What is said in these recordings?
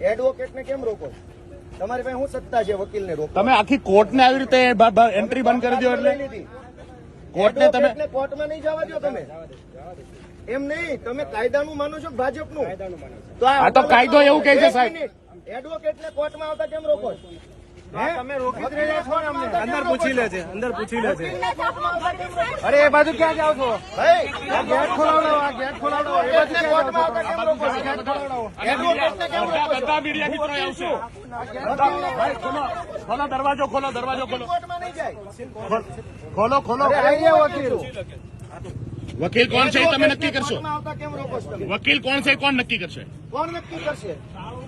એડવોકેટને કેમ રોકો તમારી પાસે શું સત્તા છે વકીલને રોકો તમે આખી કોર્ટને આવી રીતે એન્ટ્રી બંધ કરી દો એટલે? કોર્ટને તમે કોર્ટમાં નહીં જવા દો તમે. એમ નહીં તમે કાયદાનું માનો છો કે ભાજપનું? તો આ તો કાયદો એવું કહે છે, સાહેબ. એડવોકેટને કોર્ટમાં આવતા કેમ રોકો અંદર પૂછી લે છે અંદર પૂછી લે છે? અરે એ બાજુ ક્યાં જાવ છો? ભાઈ, ગેટ ખોલાવડો આ ગેટ ખોલાવડો એ બાજુ એડવોકેટને ક્યાં કોર્ટમાં જાવ આવતા કેમ રોકો છો? એડવોકેટને કેમ બધા મીડિયા મિત્રો આવશે. ખોલો ખોલો દરવાજો ખોલો દરવાજો ખોલો. ખોલ- ખોલો વકીલ. વકીલ કોણ છે એ તમે નક્કી કરશો? વકીલ કોણ છે કોણ નક્કી કરશે? કોણ નક્કી કરશે?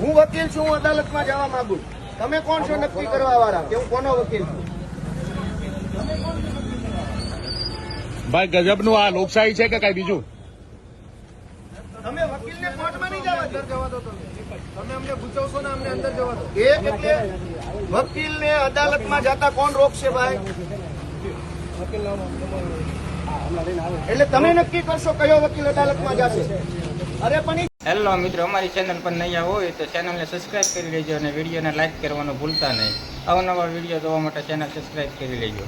હું વકીલ છું હું અદાલતમાં જવા માંગુ છું. તમે કોણ છો નક્કી કરવા વાળા? કે હું કોનો વકીલ છું? ભાઈ ગજબનું આ લોકશાહી છે કે કઈ બીજું? તમે વકીલને કોર્ટમાં નહીં જવા અંદર જવા દો તમે. તમે અમને પૂછાવશો ને અમને અંદર જવા દો. એક એટલે વકીલને અદાલતમાં જતા કોણ રોકશે ભાઈ? એટલે તમે નક્કી કરશો કયો વકીલ અદાલતમાં જશે? અરે પણ હેલો મિત્રો, અમારી ચેનલ પર નયા હોય તો ચેનલને સબસ્ક્રાઇબ કરી લેજો અને વિડીયોને લાઇક કરવાનું ભૂલતા નહીં. અવનવા વીડિયો જોવા માટે ચેનલ સબસ્ક્રાઈબ કરી લેજો.